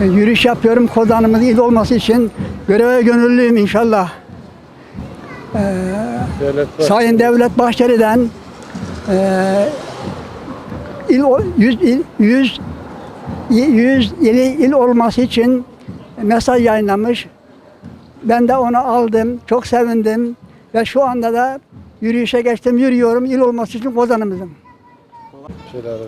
E, Yürüyüş yapıyorum kozanımız il olması için göreve gönüllüyüm inşallah. Devlet Sayın Devlet Bahçeli'den e, il o- 100 il 100 100 ili il olması için mesaj yayınlamış. Ben de onu aldım. Çok sevindim ve şu anda da yürüyüşe geçtim. Yürüyorum il olması için kozanımızın. Şöyle alalım.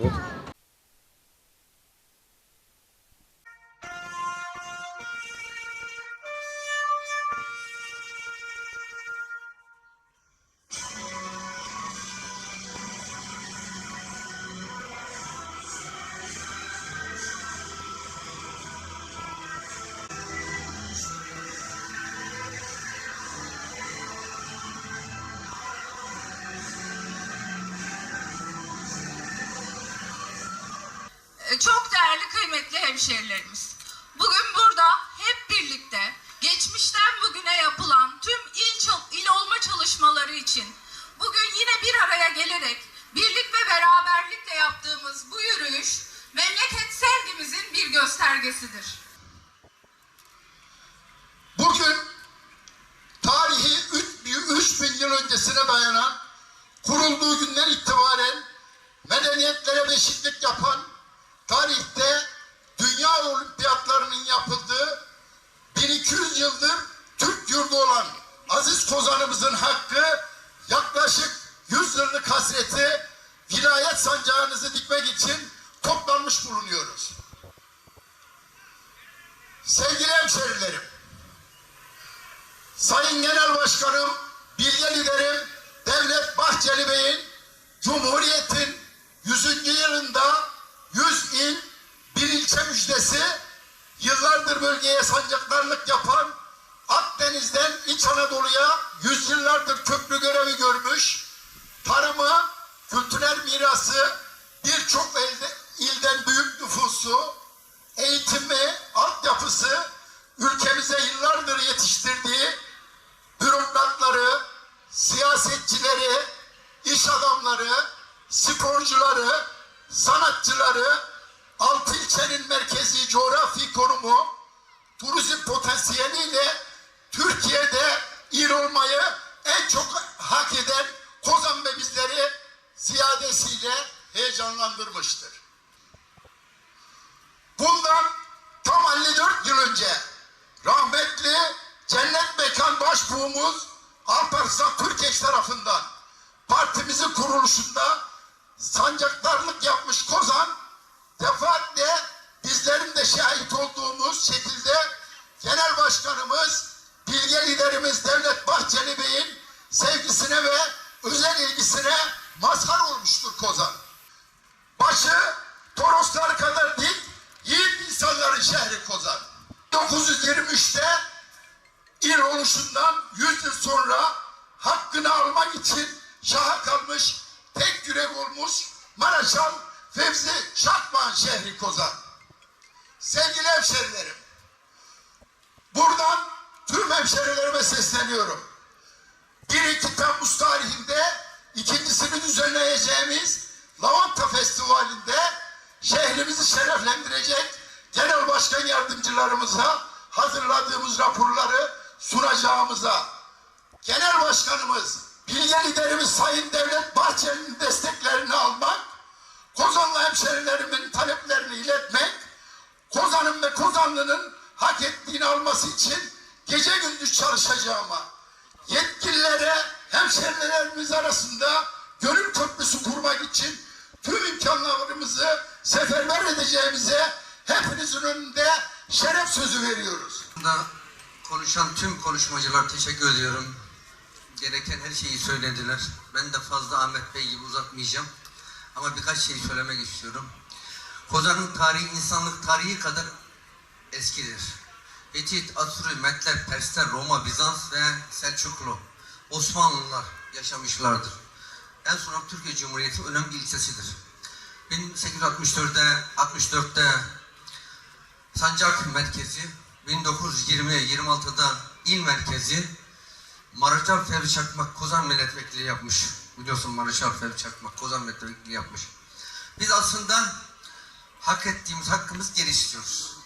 Çok değerli kıymetli hemşerilerimiz. Bugün burada hep birlikte geçmişten bugüne yapılan tüm il, il olma çalışmaları için bugün yine bir araya gelerek birlik ve beraberlikle yaptığımız bu yürüyüş memleket sevgimizin bir göstergesidir. Bugün tarihi 3000 yıl öncesine dayanan kurulduğu günden itibaren medeniyetlere beşiklik yapan tarihte dünya olimpiyatlarının yapıldığı 1200 yıldır Türk yurdu olan aziz kozanımızın hakkı yaklaşık 100 yıllık hasreti vilayet sancağınızı dikmek için toplanmış bulunuyoruz. Sevgili hemşerilerim, Sayın Genel Başkanım, bilge liderim Devlet Bahçeli Bey'in Cumhuriyet'in 100. yılında 100 il bir ilçe müjdesi yıllardır bölgeye sancaklarlık yapan Akdeniz'den İç Anadolu'ya yüzyıllardır köprü görevi görmüş tarımı, kültürel mirası birçok ilden büyük nüfusu eğitimi, altyapısı ülkemize yıllardır yetiştirdiği bürokratları, siyasetçileri, iş adamları, sporcuları, sanatçıları, altı ilçenin merkezi coğrafi konumu, turizm potansiyeliyle Türkiye'de il olmayı en çok hak eden Kozan ve bizleri ziyadesiyle heyecanlandırmıştır. Bundan tam 54 yıl önce rahmetli cennet mekan başbuğumuz Alparslan Türkeş tarafından partimizin kuruluşunda sancaktarlık yapmış Kozan defaatle bizlerin de şahit olduğumuz şekilde genel başkanımız bilge liderimiz Devlet Bahçeli Bey'in sevgisine ve özel ilgisine mazhar olmuştur Kozan başı Toroslar kadar dik, yiğit insanların şehri Kozan. 1923'te il oluşundan 100 yıl sonra hakkını almak için şaha kalmış tek yürek olmuş Maraşal Fevzi Şahman şehri Kozan. Sevgili hemşerilerim, buradan tüm hemşerilerime sesleniyorum. 1-2 Temmuz tarihinde ikincisini düzenleyeceğimiz Lavanta Festivali'nde şehrimizi şereflendirecek genel başkan yardımcılarımıza hazırladığımız raporları sunacağımıza genel başkanımız, bilge liderimiz Sayın Devlet Bahçeli'nin desteklerini almak, Kozanlı hemşerilerimin taleplerini iletmek, Kozan'ın ve Kozanlı'nın hak ettiğini alması için gece gündüz çalışacağıma, yetkililere hemşerilerimiz arasında gönül köprüsü kurmak için tüm imkanlarımızı seferber edeceğimize hepinizin önünde şeref sözü veriyoruz. Konuşan tüm konuşmacılar teşekkür ediyorum. Gereken her şeyi söylediler. Ben de fazla Ahmet Bey gibi uzatmayacağım. Ama birkaç şey söylemek istiyorum. Kozan'ın tarihi insanlık tarihi kadar eskidir. Hitit, Asuri, Metler, Persler, Roma, Bizans ve Selçuklu, Osmanlılar yaşamışlardır. En son Türkiye Cumhuriyeti önemli ilçesidir. 1864'te 64'te Sancak merkezi 1920-26'da il merkezi Maraşal Fevzi Çakmak Kozan milletvekili yapmış. Biliyorsun Maraşal Fevzi Çakmak Kozan milletvekili yapmış. Biz aslında hak ettiğimiz hakkımız geri istiyoruz.